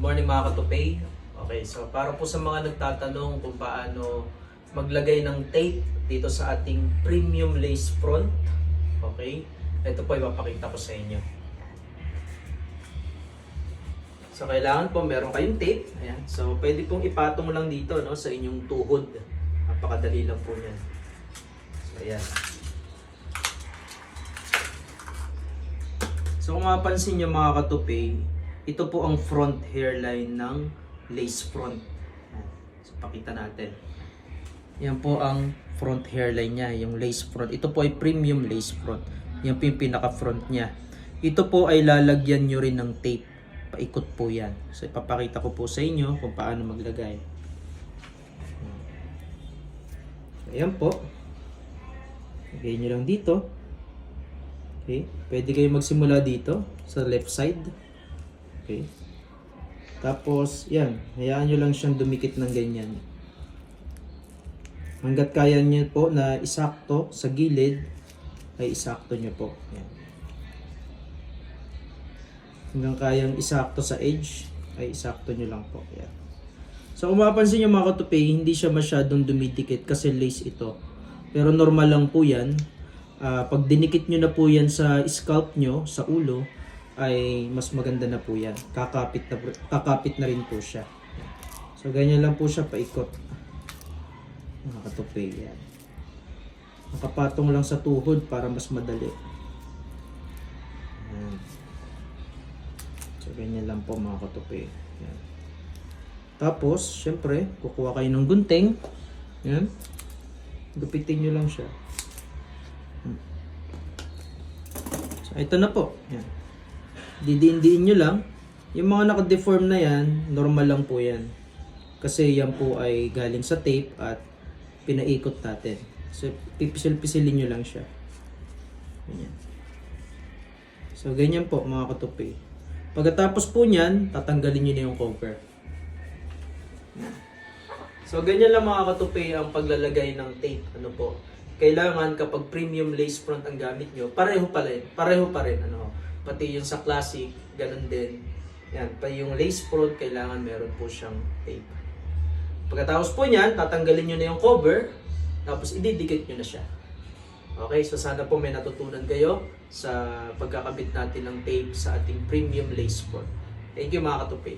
Good morning mga katupay. Okay, so para po sa mga nagtatanong kung paano maglagay ng tape dito sa ating premium lace front. Okay, ito po ipapakita ko sa inyo. So kailangan po meron kayong tape. Ayan. So pwede pong ipatong lang dito no sa inyong tuhod. Napakadali lang po niyan. So ayan. So kung mapansin nyo mga katupay, ito po ang front hairline ng lace front. So pakita natin. Yan po ang front hairline niya, yung lace front. Ito po ay premium lace front. Yan po yung pinaka-front niya. Ito po ay lalagyan nyo rin ng tape. Paikot po yan. So ipapakita ko po sa inyo kung paano maglagay. Ayan po. Lagay nyo lang dito. Okay. Pwede kayo magsimula dito sa left side. Okay. Tapos, yan. Hayaan nyo lang siyang dumikit ng ganyan. Hanggat kaya nyo po na isakto sa gilid, ay isakto nyo po. Yan. Hanggang kayang isakto sa edge, ay isakto nyo lang po. Yan. So kung mapapansin nyo mga katupi, hindi siya masyadong dumidikit kasi lace ito. Pero normal lang po yan. Ah, pag dinikit nyo na po yan sa scalp nyo, sa ulo, ay mas maganda na po yan. Kakapit na, kakapit na rin po siya. So ganyan lang po siya paikot. Mga katupi yan. Nakapatong lang sa tuhod para mas madali. Yan. So ganyan lang po mga katupi. Yan. Tapos, syempre, kukuha kayo ng gunting. Yan. Gupitin nyo lang siya. Hmm. So, ito na po. Yan. Didiin-diin nyo lang. Yung mga naka-deform na yan, normal lang po yan. Kasi yan po ay galing sa tape at pinaikot natin. So, pipisil-pisilin nyo lang siya. Ganyan. So, ganyan po mga katupi. Pagkatapos po niyan, tatanggalin nyo na yung cover. So, ganyan lang mga katupi ang paglalagay ng tape. Ano po? Kailangan kapag premium lace front ang gamit nyo, pareho pa rin. Pareho pa rin. Ano? Pati yung sa classic, ganun din. Yan. Pa yung lace front, kailangan meron po siyang tape. Pagkatapos po niyan, tatanggalin nyo na yung cover, tapos ididikit nyo na siya. Okay, so sana po may natutunan kayo sa pagkakabit natin ng tape sa ating premium lace front. Thank you mga katupi.